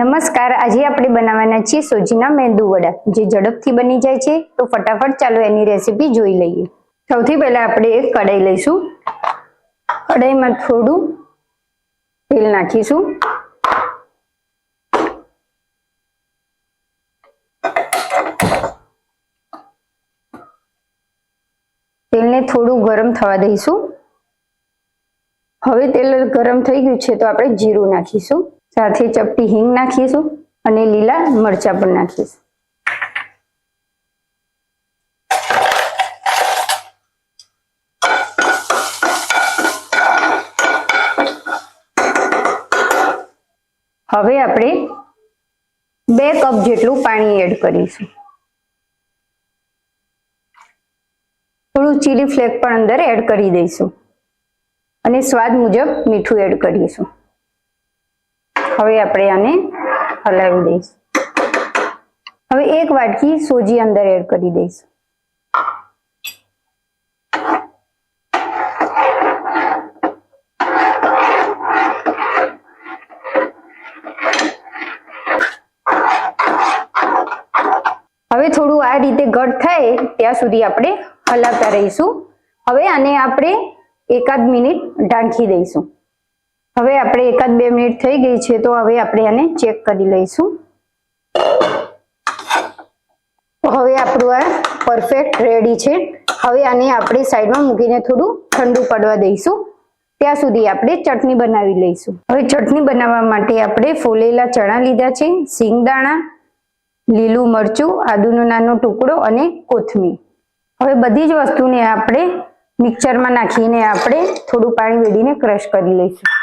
નમસ્કાર, આજે આપણે બનાવવાના છીએ સોજીના મેંદુ વડા. જે ઝડપથી બની જાય છે, તો ફટાફટ ચાલો એની રેસીપી જોઈ લઈએ. સૌથી પહેલા આપણે એક કઢાઈ લઈશું. કઢાઈમાં થોડું તેલ નાખીશું. તેલને થોડું ગરમ થવા દઈશું. હવે તેલ ગરમ થઈ ગયું છે, તો આપણે જીરું નાખીશું. સાથે ચપટી હિંગ નાખીશું અને લીલા મરચા પણ નાખીશું. હવે આપણે બે કપ જેટલું પાણી એડ કરીશું. થોડું ચીલી ફ્લેક પણ અંદર એડ કરી દઈશું. અને સ્વાદ મુજબ મીઠું એડ કરીશું. હવે આપણે આને હલાવી દઈશું. હવે એક વાટકી સોજી અંદર એડ કરી દઈશું. હવે થોડું આ રીતે ઘટ થાય ત્યાં સુધી આપણે હલાવતા રહીશું. હવે આને આપણે એકાદ મિનિટ ઢાંકી દઈશું. હવે આપણે એકાદ બે મિનિટ થઈ ગઈ છે, તો હવે આપણે આને ચેક કરી લઈશું. હવે આપણું આ પરફેક્ટ રેડી છે. હવે આને આપણે સાઈડમાં મૂકીને થોડું ઠંડુ પડવા દઈશું. ત્યાં સુધી આપણે ચટણી બનાવી લઈશું. હવે ચટણી બનાવવા માટે આપણે ફોલેલા ચણા લીધા છે સિંગદાણા લીલું મરચું, આદુનો નાનો ટુકડો અને કોથમીર. હવે બધી જ વસ્તુને આપણે મિક્સરમાં નાખીને આપણે થોડું પાણી વેડીને ક્રશ કરી લઈશું.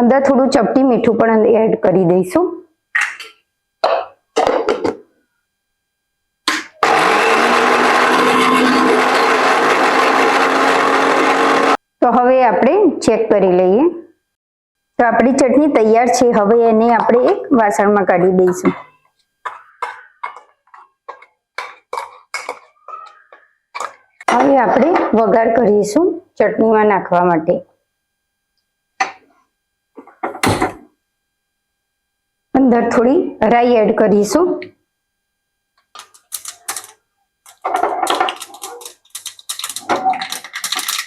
અંદર થોડું ચપટી મીઠું પણ એડ કરી દઈશું. તો હવે આપણે ચેક કરી લઈએ. તો આપણી ચટણી તૈયાર છે. હવે એને આપણે એક વાસણમાં કાઢી દઈશું. હવે આપણે વઘાર કરીશું ચટણીમાં નાખવા માટે. અંદર થોડી રાઈ એડ કરીશું.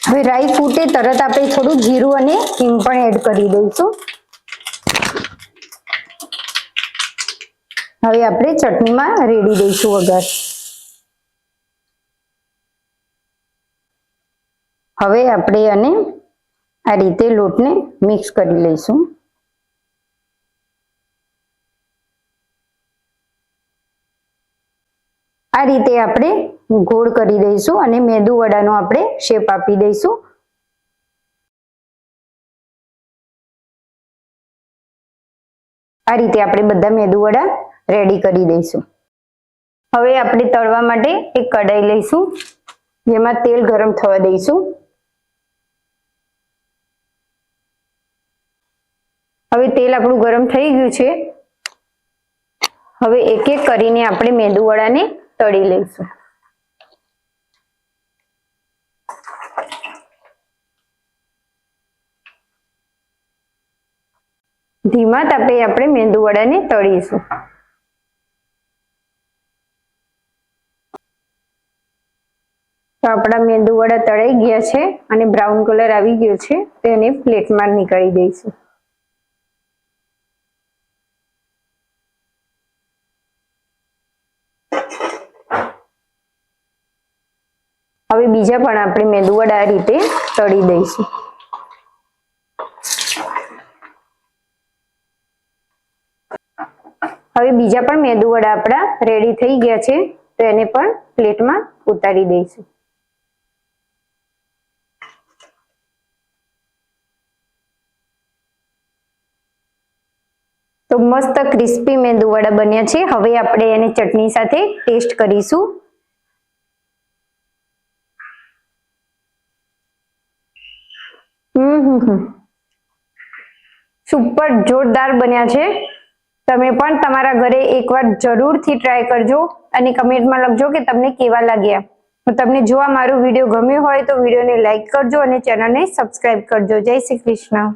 હવે રાઈ ફૂટે તરત આપણે થોડું જીરું અને હિંગ પણ એડ કરી દઈશું. હવે આપણે ચટણીમાં રેડી દઈશું વગર હવે આપણે આને આ રીતે લોટને મિક્સ કરી લઈશું. આ રીતે આપણે ગોળ કરી દઈશું અને મેદુ વડાનો આપણે શેપ આપી દઈશું. આ રીતે આપણે બધા મેદુ વડા રેડી કરી દઈશું. હવે આપણે તળવા માટે એક કઢાઈ લઈશું, જેમાં તેલ ગરમ થવા દઈશું. હવે તેલ આપણું ગરમ થઈ ગયું છે. હવે એક એક કરીને આપણે મેદુ વડાને તળી લઈશું. ધીમા તાપે આપણે મેંદુ વડાને તળીશું. તો આપણા મેંદુ વડા તળાઈ ગયા છે અને બ્રાઉન કલર આવી ગયો છે, તેને પ્લેટમાં નીકાળી દઈશું. હવે બીજા પણ આપણે મેંદુવડા આ રીતે તળી દઈશું. હવે બીજા પણ મેંદુવડા આપણા રેડી થઈ ગયા છે, તો એને પણ પ્લેટમાં ઉતારી દઈશું. તો મસ્ત ક્રિસ્પી મેંદુવડા બન્યા છે. હવે આપણે એને ચટણી સાથે ટેસ્ટ કરીશું. સુપર જોરદાર બન્યા છે. તમે પણ તમારા ઘરે એકવાર જરૂરથી ટ્રાય કરજો અને કમેન્ટમાં લખજો કે તમને કેવા લાગ્યા. તમને જો આ મારો વીડિયો ગમ્યો હોય તો વિડીયોને લાઈક કરજો અને ચેનલને સબસ્ક્રાઇબ કરજો. જય શ્રી કૃષ્ણ.